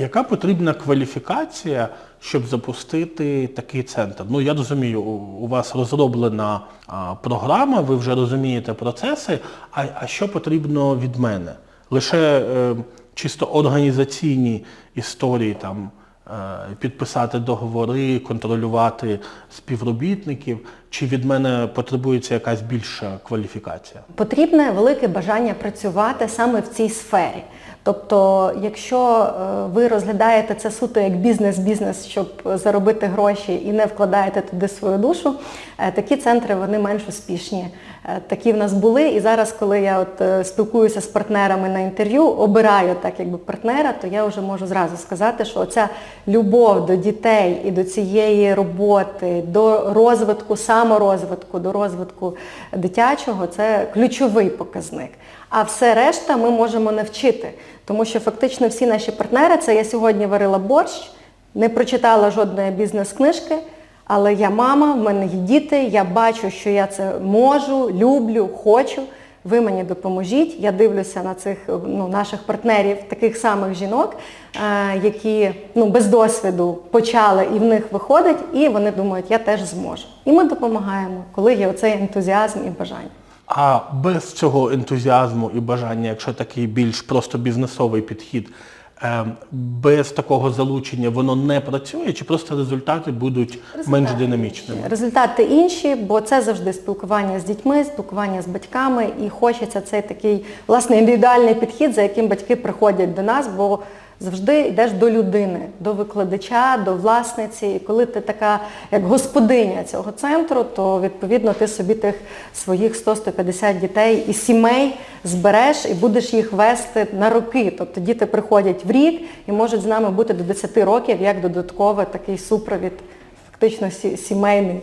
Яка потрібна кваліфікація, щоб запустити такий центр? Ну я розумію, у вас розроблена а, програма, ви вже розумієте процеси. А, а що потрібно від мене? Лише е, чисто організаційні історії там. е, Підписати договори, контролювати співробітників, чи від мене потребується якась більша кваліфікація? Потрібне велике бажання працювати саме в цій сфері. Тобто, якщо е, ви розглядаєте це суто як бізнес-бізнес, щоб заробити гроші і не вкладаєте туди свою душу, е, такі центри вони менш успішні. Е, Такі в нас були. І зараз, коли я от спілкуюся з партнерами на інтерв'ю, обираю так якби партнера, то я вже можу зразу сказати, що ця любов до дітей і до цієї роботи, до розвитку, саморозвитку, до розвитку дитячого це ключовий показник. А все решта ми можемо навчити, тому що фактично всі наші партнери, це я сьогодні варила борщ, не прочитала жодної бізнес-книжки, але я мама, в мене є діти, я бачу, що я це можу, люблю, хочу. Ви мені допоможіть. Я дивлюся на цих ну, наших партнерів, таких самих жінок, е, які ну, без досвіду почали і в них виходить, і вони думають, я теж зможу. І ми допомагаємо, коли є оцей ентузіазм і бажання. А без цього ентузіазму і бажання, якщо такий більш просто бізнесовий підхід, е, без такого залучення воно не працює, чи просто результати будуть менш динамічними? Результати інші, бо це завжди спілкування з дітьми, спілкування з батьками, і хочеться цей такий власне індивідуальний підхід, за яким батьки приходять до нас, бо завжди йдеш до людини, до викладача, до власниці. І коли ти така як господиня цього центру, то відповідно ти собі тих своїх 100-150 дітей і сімей збереш і будеш їх вести на роки. Тобто діти приходять в рік і можуть з нами бути до 10 років як додатковий такий супровід, фактично сімейний.